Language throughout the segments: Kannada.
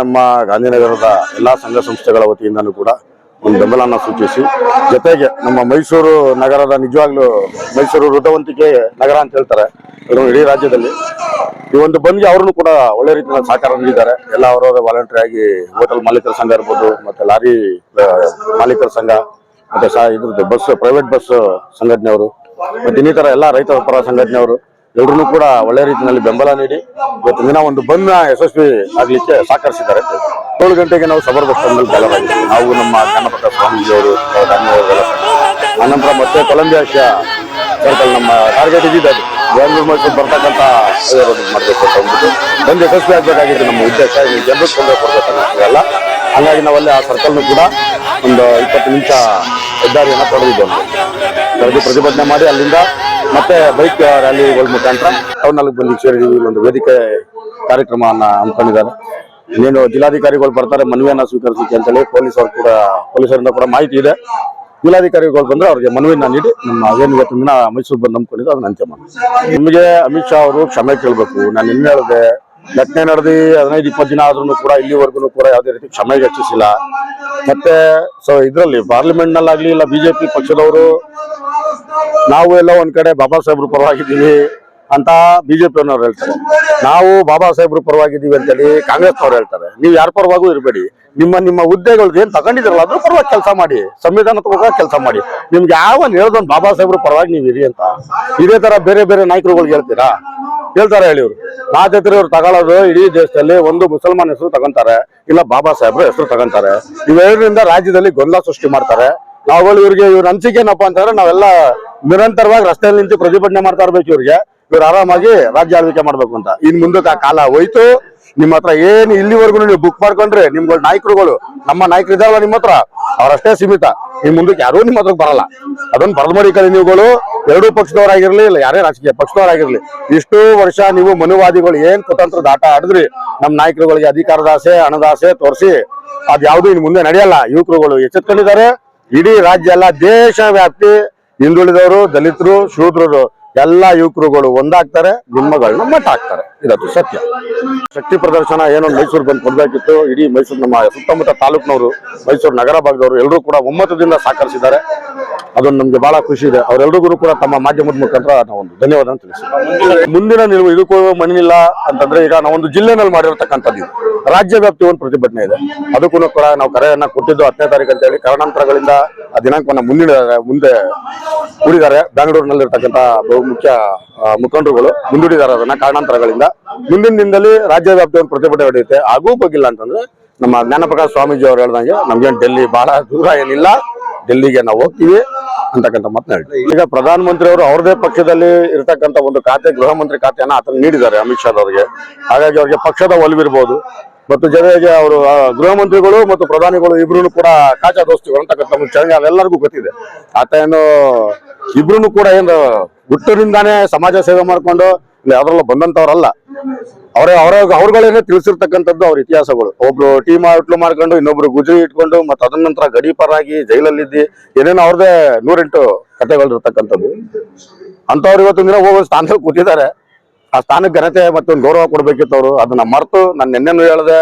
ನಮ್ಮ ಗಾಂಧಿನಗರದ ಎಲ್ಲಾ ಸಂಘ ಸಂಸ್ಥೆಗಳ ವತಿಯಿಂದನೂ ಕೂಡ ಒಂದು ಬೆಂಬಲನ ಸೂಚಿಸಿ, ಜೊತೆಗೆ ನಮ್ಮ ಮೈಸೂರು ನಗರದ ನಿಜವಾಗ್ಲೂ ಮೈಸೂರು ವೃದ್ಧವಂತಿಕೆ ನಗರ ಅಂತ ಹೇಳ್ತಾರೆ ಇಡೀ ರಾಜ್ಯದಲ್ಲಿ. ಈ ಒಂದು ಬಂದ್ಗೆ ಅವ್ರನ್ನು ಕೂಡ ಒಳ್ಳೆ ರೀತಿಯ ಸಹಕಾರ ನೀಡಿದ್ದಾರೆ. ಎಲ್ಲ ಅವರವರ ವಾಲಂಟ್ರಿ ಆಗಿ ಹೋಟೆಲ್ ಮಾಲೀಕರ ಸಂಘ ಇರ್ಬೋದು, ಮತ್ತೆ ಲಾರಿ ಮಾಲೀಕರ ಸಂಘ, ಮತ್ತೆ ಇದ್ರದ್ದು ಬಸ್ ಪ್ರೈವೇಟ್ ಬಸ್ ಸಂಘಟನೆಯವರು, ಮತ್ತೆ ಇನ್ನಿತರ ಎಲ್ಲ ರೈತರ ಪರ ಸಂಘಟನೆಯವರು. ಎಲ್ಲರೂ ಕೂಡ ಒಳ್ಳೆ ರೀತಿಯಲ್ಲಿ ಬೆಂಬಲ ನೀಡಿ ಇವತ್ತು ದಿನ ಒಂದು ಬಂದ್ನ ಯಶಸ್ವಿ ಆಗ್ಲಿಕ್ಕೆ ಸಹಕರಿಸಿದ್ದಾರೆ ಏಳು ಗಂಟೆಗೆ ನಾವು ಸಬರ್ ಬಸ್ ಸ್ಟ್ಯಾಂಡ್ ಜಾಲರಾಗಿದ್ದೀವಿ ನಾವು ನಮ್ಮ ಗಣಪತ ಸ್ವಾಮೀಜಿಯವರು ಧನ್ಯವಾದಗಳು. ಆನಂತರ ಮತ್ತೆ ಕೊಲಂಬಿಯಾ ಸರ್ಕಲ್ ನಮ್ಮ ಟಾರ್ಗೆಟ್ ಇದ್ದಿದ್ದು ಅದು. ಬೆಂಗಳೂರು, ಮೈಸೂರು ಬರ್ತಕ್ಕಂಥ ಮಾಡಬೇಕು ಅಂತ ಅಂದ್ಬಿಟ್ಟು ಬಂದು ಯಶಸ್ವಿ ಆಗಬೇಕಾಗಿದ್ದು ನಮ್ಮ ಉದ್ದೇಶ. ಜನರು ತೊಂದರೆ ಕೊಡಬೇಕಲ್ಲ ಹಾಗಾಗಿ ನಾವಲ್ಲಿ ಆ ಸರ್ಕಲ್ನು ಕೂಡ ಒಂದು ಇಪ್ಪತ್ತು ನಿಮಿಷ ಹೆದ್ದಾರಿಯನ್ನು ಪಡೆದಿದ್ದೇವೆ ಪ್ರತಿಭಟನೆ ಮಾಡಿ ಅಲ್ಲಿಂದ ಮತ್ತೆ ಬೈಕ್ ರ್ಯಾಲಿಗಳ ಮುಖಾಂತರ ಟೌನಲ್ಲಿ ಬಂದು ಸೇರಿದೀವಿ ಒಂದು ವೇದಿಕೆ ಕಾರ್ಯಕ್ರಮವನ್ನ ಹಮ್ಮಿಕೊಂಡಿದ್ದಾರೆ. ಇನ್ನೇನು ಜಿಲ್ಲಾಧಿಕಾರಿಗಳು ಬರ್ತಾರೆ, ಮನವಿಯನ್ನ ಸ್ವೀಕರಿಸಲಿಕ್ಕೆ ಅಂತೇಳಿ ಪೊಲೀಸರು ಕೂಡ, ಪೊಲೀಸರಿಂದ ಕೂಡ ಮಾಹಿತಿ ಇದೆ. ಜಿಲ್ಲಾಧಿಕಾರಿಗಳು ಬಂದ್ರೆ ಅವ್ರಿಗೆ ಮನವಿಯನ್ನು ನೀಡಿ ನಮ್ಮ ಏನು ಇವತ್ತಿನ ಮೈಸೂರು ಬಂದು ನಂಬ್ಕೊಂಡಿದ್ದು ಅದನ್ನ ಅಂತ್ಯ ಮಾಡಿ ನಿಮಗೆ ಅಮಿತ್ ಶಾ ಅವರು ಕ್ಷಮೆ ಕೇಳಬೇಕು. ನಾನು ಇನ್ನೇಳಿದೆ ಘಟನೆ ನಡೆದು ಹದಿನೈದು, ಇಪ್ಪತ್ತು ದಿನ ಆದ್ರೂ ಕೂಡ ಇಲ್ಲಿವರೆಗೂ ಕೂಡ ಯಾವುದೇ ರೀತಿ ಕ್ಷಮೆ ಹೆಚ್ಚಿಸಿಲ್ಲ. ಮತ್ತೆ ಸೊ ಇದರಲ್ಲಿ ಪಾರ್ಲಿಮೆಂಟ್ ನಲ್ಲಾಗ್ಲಿ ಇಲ್ಲ ಬಿಜೆಪಿ ಪಕ್ಷದವರು, ನಾವು ಎಲ್ಲ ಒಂದ್ ಕಡೆ ಬಾಬಾ ಸಾಹೇಬ್ರ ಪರವಾಗಿದ್ದೀವಿ ಅಂತ ಬಿಜೆಪಿ ಅವ್ರು ಹೇಳ್ತಾರೆ. ನಾವು ಬಾಬಾ ಸಾಹೇಬ್ರ ಪರವಾಗಿದ್ದೀವಿ ಕಾಂಗ್ರೆಸ್ ಅವ್ರು ಹೇಳ್ತಾರೆ. ನೀವು ಯಾರ ಪರವಾಗೂ ಇರಬೇಡಿ. ನಿಮ್ಮ ನಿಮ್ಮ ಹುದ್ದೆಗಳ್ದು ಏನ್ ತಗೊಂಡಿದ್ರಲ್ಲ ಅದ್ರ ಪರವಾಗಿ ಕೆಲಸ ಮಾಡಿ. ಸಂವಿಧಾನ ಪರವಾಗಿ ಕೆಲಸ ಮಾಡಿ. ನಿಮ್ಗೆ ಯಾವ ಹೇಳ್ದೊಂದು ಬಾಬಾ ಸಾಹೇಬ್ರ ಪರವಾಗಿ ನೀವು ಇರಿ ಅಂತ. ಇದೇ ತರ ಬೇರೆ ಬೇರೆ ನಾಯಕರುಗಳಿಗೆ ಹೇಳ್ತೀರಾ? ಹೇಳ್ತಾರೆ ಹೇಳಿ ಇವ್ರು. ಮಾತೇತ್ರಿ ಇವ್ರು ತಗೊಳ್ಳೋದು ಇಡೀ ದೇಶದಲ್ಲಿ ಒಂದು ಮುಸಲ್ಮಾನ್ ಹೆಸರು ತಗೊಂತಾರೆ, ಇಲ್ಲ ಬಾಬಾ ಸಾಹೇಬ್ರ ಹೆಸರು ತಗೊಂತಾರೆ. ಇವೆರಡರಿಂದ ರಾಜ್ಯದಲ್ಲಿ ಗೊಂದಲ ಸೃಷ್ಟಿ ಮಾಡ್ತಾರೆ. ನಾವುಗಳು ಇವ್ರಿಗೆ ಇವ್ರ ಅನಿಸಿಕೆ ಏನಪ್ಪಾ ಅಂತಂದ್ರೆ ನಾವೆಲ್ಲ ನಿರಂತರವಾಗಿ ರಸ್ತೆಯಲ್ಲಿ ನಿಂತು ಪ್ರತಿಭಟನೆ ಮಾಡ್ತಾ ಇರ್ಬೇಕು ಇವ್ರಿಗೆ. ಇವ್ರು ಆರಾಮಾಗಿ ರಾಜ್ಯ ಆಳ್ವಿಕೆ ಮಾಡ್ಬೇಕು ಅಂತ. ಇನ್ ಮುಂದಕ್ಕೆ ಆ ಕಾಲ ಹೋಯ್ತು, ನಿಮ್ಮ ಹತ್ರ ಏನ್ ಇಲ್ಲಿವರೆಗೂ ನೀವು ಬುಕ್ ಮಾಡ್ಕೊಂಡ್ರೆ ನಿಮ್ಗಳು ನಾಯಕರುಗಳು, ನಮ್ಮ ನಾಯಕರು ಇದಾವಲ್ಲ ನಿಮ್ಮ ಹತ್ರ, ಅವ್ರಷ್ಟೇ ಸೀಮಿತ. ನಿಮ್ ಮುಂದಕ್ಕೆ ಯಾರೂ ನಿಮ್ಮ ಹತ್ರ ಬರಲ್ಲ. ಅದೊಂದು ಬರದ್ ಮಾಡಿ ಕಲಿ ನೀವುಗಳು, ಎರಡೂ ಪಕ್ಷದವರಾಗಿರ್ಲಿ, ಇಲ್ಲ ಯಾರೇ ರಾಜಕೀಯ ಪಕ್ಷದವರಾಗಿರ್ಲಿ, ಇಷ್ಟು ವರ್ಷ ನೀವು ಮನುವಾದಿಗಳು ಏನ್ ಕುತಂತ್ರದ ಆಟ ಆಡಿದ್ರಿ, ನಮ್ಮ ನಾಯಕರುಗಳಿಗೆ ಅಧಿಕಾರದ ಆಸೆ, ಹಣದ ಆಸೆ ತೋರಿಸಿ ಅದ್ ಯಾವ್ದು ಇನ್ ಮುಂದೆ ನಡೆಯಲ್ಲ. ಯುವಕರುಗಳು ಎಚ್ಚೆತ್ಕೊಂಡಿದ್ದಾರೆ. ಇಡೀ ರಾಜ್ಯ ಎಲ್ಲ ದೇಶ ವ್ಯಾಪ್ತಿ ಹಿಂದುಳಿದವರು, ದಲಿತರು, ಶೂದ್ರರು. ಎಲ್ಲಾ ಯುವಕರುಗಳು ಒಂದಾಗ್ತಾರೆ ನಿಮ್ಮಗಳನ್ನ ಮಟ್ಟ ಹಾಕ್ತಾರೆ. ಇದು ಸತ್ಯ. ಶಕ್ತಿ ಪ್ರದರ್ಶನ ಏನೋ ಮೈಸೂರು ಬಂದು ಕೊಡಬೇಕಿತ್ತು. ಇಡೀ ಮೈಸೂರು ನಮ್ಮ ಸುತ್ತಮುತ್ತ ತಾಲೂಕಿನವರು, ಮೈಸೂರು ನಗರ ಭಾಗದವರು ಎಲ್ಲರೂ ಕೂಡ ಒಮ್ಮತದಿಂದ ಸಹಕರಿಸಿದ್ದಾರೆ. ಅದೊಂದು ನಮ್ಗೆ ಬಹಳ ಖುಷಿ ಇದೆ. ಅವರೆಲ್ಲರಿಗೂ ಕೂಡ ತಮ್ಮ ಮಾಧ್ಯಮದ ಮುಖಾಂತರ ನಾವು ಒಂದು ಧನ್ಯವಾದ ತಿಳಿಸಿ ಮುಂದಿನ ನಿಲುವು ಇದಕ್ಕೂ ಮಣ್ಣಿಲ್ಲ ಅಂತಂದ್ರೆ ಈಗ ನಾವೊಂದು ಜಿಲ್ಲೆನಲ್ಲಿ ಮಾಡಿರತಕ್ಕಂಥದ್ದು ರಾಜ್ಯ ವ್ಯಾಪ್ತಿ ಒಂದು ಪ್ರತಿಭಟನೆ ಇದೆ. ಅದಕ್ಕೂ ಕೂಡ ನಾವು ಕರೆಯನ್ನ ಕೊಟ್ಟಿದ್ದು ಹತ್ತನೇ ತಾರೀಕು ಅಂತ ಹೇಳಿ ಕಾರಣಾಂತರಗಳಿಂದ ಆ ದಿನಾಂಕವನ್ನ ಮುಂದಿನ ಮುಂದೆ ಹೂಡಿದ್ದಾರೆ. ಬೆಂಗಳೂರಿನಲ್ಲಿರ್ತಕ್ಕಂಥ ಬಹು ಮುಖ್ಯ ಆ, ಮುಖಂಡರುಗಳು ಮುಂದೂಡಿದ್ದಾರೆ ಅದನ್ನ ಕಾರಣಾಂತರಗಳಿಂದ. ಮುಂದಿನ ದಿನದಲ್ಲಿ ರಾಜ್ಯ ವ್ಯಾಪ್ತಿ ಒಂದು ಪ್ರತಿಭಟನೆ ನಡೆಯುತ್ತೆ. ಆಗೂ ಬಗ್ಗಿಲ್ಲ ಅಂತಂದ್ರೆ ನಮ್ಮ ಜ್ಞಾನಪ್ರಕಾಶ್ ಸ್ವಾಮೀಜಿ ಅವರು ಹೇಳ್ದಂಗೆ ನಮ್ಗೇನು ಡೆಲ್ಲಿ ಬಹಳ ದೂರ ಏನಿಲ್ಲ. ಡೆಲ್ಲಿಗೆ ನಾವು ಹೋಗ್ತೀವಿ ಅಂತಕ್ಕಂಥ ಹೇಳ್ತೀವಿ. ಈಗ ಪ್ರಧಾನಮಂತ್ರಿ ಅವರು ಅವ್ರದೇ ಪಕ್ಷದಲ್ಲಿ ಇರತಕ್ಕಂಥ ಒಂದು ಖಾತೆ, ಗೃಹ ಮಂತ್ರಿ ಖಾತೆಯನ್ನು ಆತನ ನೀಡಿದ್ದಾರೆ ಅಮಿತ್ ಶಾ ಅವರಿಗೆ ಹಾಗಾಗಿ ಅವ್ರಿಗೆ ಪಕ್ಷದ ಒಲವಿರ್ಬೋದು. ಮತ್ತು ಜೊತೆಗೆ ಅವರು ಗೃಹ ಮಂತ್ರಿಗಳು ಮತ್ತು ಪ್ರಧಾನಿಗಳು ಇಬ್ರು ಕೂಡ ಕಾಚಾ ದೋಸ್ತಿಗಳು ಅಂತಕ್ಕಂಥ ಒಂದು ಚಳಂಗ ಅದೆಲ್ಲರಿಗೂ ಗೊತ್ತಿದೆ. ಆತ ಏನು ಇಬ್ರು ಕೂಡ ಏನು ಹುಟ್ಟರಿಂದಾನೇ ಸಮಾಜ ಸೇವೆ ಮಾಡ್ಕೊಂಡು ಇಲ್ಲ, ಯಾವ್ದ್ರಲ್ಲ ಬಂದಂತವ್ರಲ್ಲ. ಅವರೇ, ಅವರ, ಅವ್ರುಗಳೇನೆ ತಿಳಿಸಿರ್ತಕ್ಕಂಥದ್ದು ಅವ್ರ ಇತಿಹಾಸಗಳು. ಒಬ್ರು ಟೀ ಮಾಡ್ಲು ಮಾಡ್ಕೊಂಡು, ಇನ್ನೊಬ್ರು ಗುಜರಿ ಇಟ್ಕೊಂಡು, ಮತ್ತೆ ಅದ ನಂತರ ಗಡೀಪರಾಗಿ ಜೈಲಲ್ಲಿದ್ದಿ, ಏನೇನೋ ಅವ್ರದೇ ನೂರೆಂಟು ಕಥೆಗಳು ಇರ್ತಕ್ಕಂಥದ್ದು ಅಂತವ್ರು ಇವತ್ತಿನ ದಿನ ಹೋಗೋ ಸ್ಥಾನದಲ್ಲಿ ಕೂತಿದ್ದಾರೆ. ಆ ಸ್ಥಾನಕ್ಕೆ ಘನತೆ ಮತ್ತು ಒಂದು ಗೌರವ ಕೊಡ್ಬೇಕಿತ್ತು ಅವರು ಅದನ್ನ ಮರೆತು ನಾನು ನಿನ್ನೆನೂ ಹೇಳ್ದೆ,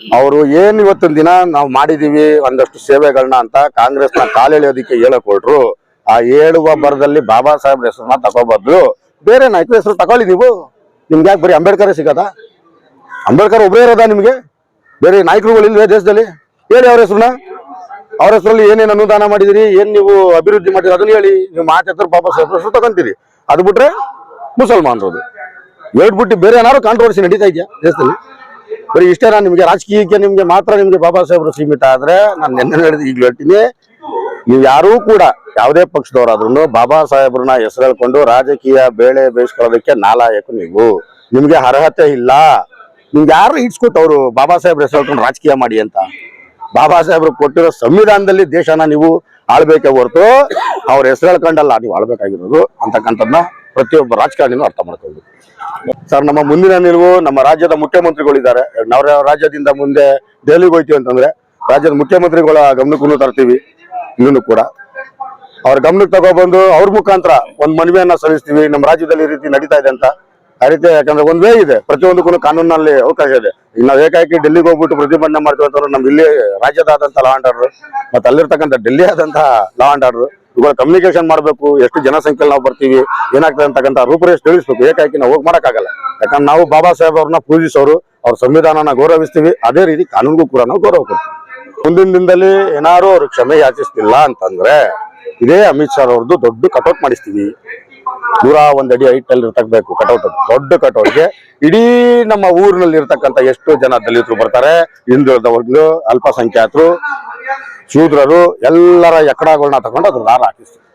ಅವರು ಏನ್ ಇವತ್ತಿನ ದಿನ ನಾವು ಮಾಡಿದೀವಿ, ಒಂದಷ್ಟು ಸೇವೆಗಳನ್ನ ಅಂತ ಕಾಂಗ್ರೆಸ್ನ ಕಾಲೆಳೆಯೋದಿಕ್ಕೆ ಹೇಳಕೊಟ್ರು ಆ ಹೇಳುವ ಬರದಲ್ಲಿ ಬಾಬಾ ಸಾಹೇಬ್ರ ಹೆಸರನ್ನ ತಗೋಬಾರ್ದು. ಬೇರೆ ನಾಯಕರ ಹೆಸರು ತಗೊಳ್ಳಿ ನೀವು. ನಿಮ್ಗೆ ಯಾಕೆ ಬರೀ ಅಂಬೇಡ್ಕರ್ ಸಿಗದ? ಅಂಬೇಡ್ಕರ್ ಒಬ್ಬರೇ ಇರೋದಾ ನಿಮಗೆ? ಬೇರೆ ನಾಯಕರುಗಳು ಇಲ್ವೇ ದೇಶದಲ್ಲಿ? ಹೇಳಿ ಅವ್ರ ಹೆಸರನ್ನ. ಅವ್ರ ಹೆಸರಲ್ಲಿ ಏನೇನು ಅನುದಾನ ಮಾಡಿದಿರಿ, ಏನು ನೀವು ಅಭಿವೃದ್ಧಿ ಮಾಡಿದ್ರಿ, ಅದನ್ನ ಹೇಳಿ. ನೀವು ಮಾತಾಡ್ತಾರೆ ಪಾಪ ಹೆಸರು ತಗೊಂತೀರಿ. ಅದು ಬಿಟ್ರೆ ಮುಸಲ್ಮಾನರದು. ಹೇಳ್ಬಿಟ್ಟು ಬೇರೆ ಏನಾದ್ರು ಕಾಂಟ್ರವರ್ಸಿ ನಡೀತಾ ಇದೆಯಾ ದೇಶದಲ್ಲಿ? ಬರೀ ಇಷ್ಟೇನಾ ನಿಮಗೆ ರಾಜಕೀಯಕ್ಕೆ ನಿಮಗೆ ಮಾತ್ರ ನಿಮಗೆ ಬಾಬಾ ಸಾಹೇಬ್ರು ಸೀಮಿತ ಆದ್ರೆ ನಾನು ನೆನ್ನೆ ಹೇಳಿದ ಈಗಲೂ ಹೇಳ್ತೀನಿ. ನೀವು ಯಾರೂ ಕೂಡ ಯಾವುದೇ ಪಕ್ಷದವರಾದ್ರೂ ಬಾಬಾ ಸಾಹೇಬ್ರನ್ನ ಹೆಸರು ಹೇಳ್ಕೊಂಡು ರಾಜಕೀಯ ಬೇಳೆ ಬೇಯಿಸ್ಕೊಳ್ಳೋದಕ್ಕೆ ನಾಲಾಯಕು ನೀವು. ನಿಮ್ಗೆ ಅರ್ಹತೆ ಇಲ್ಲ. ನಿಮ್ಗೆ ಯಾರು ಇಟ್ಸ್ಕೊಟ್ಟವ್ರು ಬಾಬಾ ಸಾಹೇಬ್ರ ಹೆಸರು ಹೇಳ್ಕೊಂಡು ರಾಜಕೀಯ ಮಾಡಿ ಅಂತ? ಬಾಬಾ ಸಾಹೇಬ್ರು ಕೊಟ್ಟಿರೋ ಸಂವಿಧಾನದಲ್ಲಿ ದೇಶನ ನೀವು ಆಳ್ಬೇಕೇ ಹೊರತು ಅವ್ರ ಹೆಸರು ಹೇಳ್ಕೊಂಡಲ್ಲ, ನೀವು ಆಳ್ಬೇಕಾಗಿರೋದು ಅಂತಕ್ಕಂಥದ್ದನ್ನ ಪ್ರತಿಯೊಬ್ಬ ರಾಜಕಾರಣಿನೂ ಅರ್ಥ ಮಾಡ್ಕೊಳ್ಬೇಕು. ಸರ್, ನಮ್ಮ ಮುಂದಿನ ನಿಲುವು ನಮ್ಮ ರಾಜ್ಯದ ಮುಖ್ಯಮಂತ್ರಿಗಳಿದ್ದಾರೆ. ನಾವು ರಾಜ್ಯದಿಂದ ಮುಂದೆ ದೆಹಲಿಗೆ ಹೋಯ್ತೀವಿ ಅಂತಂದ್ರೆ ರಾಜ್ಯದ ಮುಖ್ಯಮಂತ್ರಿಗಳ ಗಮನಕ್ಕೂ ತರ್ತೀವಿ. ಇದನ್ನು ಕೂಡ. ಅವ್ರ ಗಮನಕ್ಕೆ ತಗೊಬಂದು ಅವ್ರ ಮುಖಾಂತರ ಒಂದು ಮನವಿಯನ್ನ ಸಲ್ಲಿಸ್ತೀವಿ. ನಮ್ಮ ರಾಜ್ಯದಲ್ಲಿ ಈ ರೀತಿ ನಡೀತಾ ಇದೆ ಅಂತ. ಆ ರೀತಿ ಯಾಕಂದ್ರೆ ಒಂದ್ ವೇ ಇದೆ. ಪ್ರತಿಯೊಂದಕ್ಕೂ ಕಾನೂನಲ್ಲಿ ಅವಕಾಶ ಇದೆ. ಈಗ ನಾವು ಏಕಾಏಕಿ ಡೆಲ್ಲಿಗೆ ಹೋಗ್ಬಿಟ್ಟು ಪ್ರತಿಭಟನೆ ಮಾಡ್ತೀವಿ ಅಂತಂದ್ರೆ ನಮ್ಮ ಇಲ್ಲಿ ರಾಜ್ಯದಾದಂತ ಲಾ ಅಂಡ್ ಆರ್ಡರ್ ಮತ್ತೆ ಅಲ್ಲಿರ್ತಕ್ಕಂಥ ಡೆಲ್ಲಿ ಆದಂತಹ ಲಾ ಅಂಡ್ ಆರ್ಡರ್ ಇವಾಗ ಕಮ್ಯುನಿಕೇಶನ್ ಮಾಡ್ಬೇಕು. ಎಷ್ಟು ಜನಸಂಖ್ಯೆ ನಾವು ಬರ್ತೀವಿ. ಏನಾಗ್ತದೆ ಅಂತಕ್ಕಂಥ ರೂಪುರೇಷ್ ತಿಳಿಸ್ಬೇಕು. ಏಕಾಏಕಿ ನಾವು ಹೋಗಿ ಮಾಡೋಕ್ಕಾಗಲ್ಲ. ಯಾಕಂದ್ರೆ ನಾವು ಬಾಬಾ ಸಾಹೇಬ್ ಅವ್ರನ್ನ ಪೂಜಿಸೋರು, ಅವ್ರ ಸಂವಿಧಾನನ ಗೌರವಿಸ್ತೀವಿ. ಅದೇ ರೀತಿ ಕಾನೂನಿಗೂ ಕೂಡ ನಾವು ಗೌರವ ಕೊಡ್ತೀವಿ. ಮುಂದಿನ ದಿನದಲ್ಲಿ ಏನಾರು ಅವ್ರು ಕ್ಷಮೆ ಯಾಚಿಸ್ತಿಲ್ಲ ಅಂತಂದ್ರೆ ಇದೇ ಅಮಿತ್ ಶಾ ಅವ್ರದ್ದು ದೊಡ್ಡ ಕಟೌಟ್ ಮಾಡಿಸ್ತೀವಿ. ನೂರ ಒಂದ್ ಅಡಿ ಹೈಟ್ ಅಲ್ಲಿ ಇರ್ತಕ್ಕಬೇಕು ಕಟೌಟ್ ದೊಡ್ಡ ಕಟೌಟ್ಗೆ ಇಡೀ ನಮ್ಮ ಊರಿನಲ್ಲಿ ಇರ್ತಕ್ಕಂಥ ಎಷ್ಟು ಜನ ದಲಿತರು ಬರ್ತಾರೆ, ಹಿಂದುಳಿದ ವರ್ಗಗಳು ಅಲ್ಪಸಂಖ್ಯಾತರು, ಶೂದ್ರರು, ಎಲ್ಲರ ಎಕಡಾಗಳನ್ನ ತಗೊಂಡು ಅದ್ರ ದಾರ ಹಾಕಿಸ್ತೀವಿ.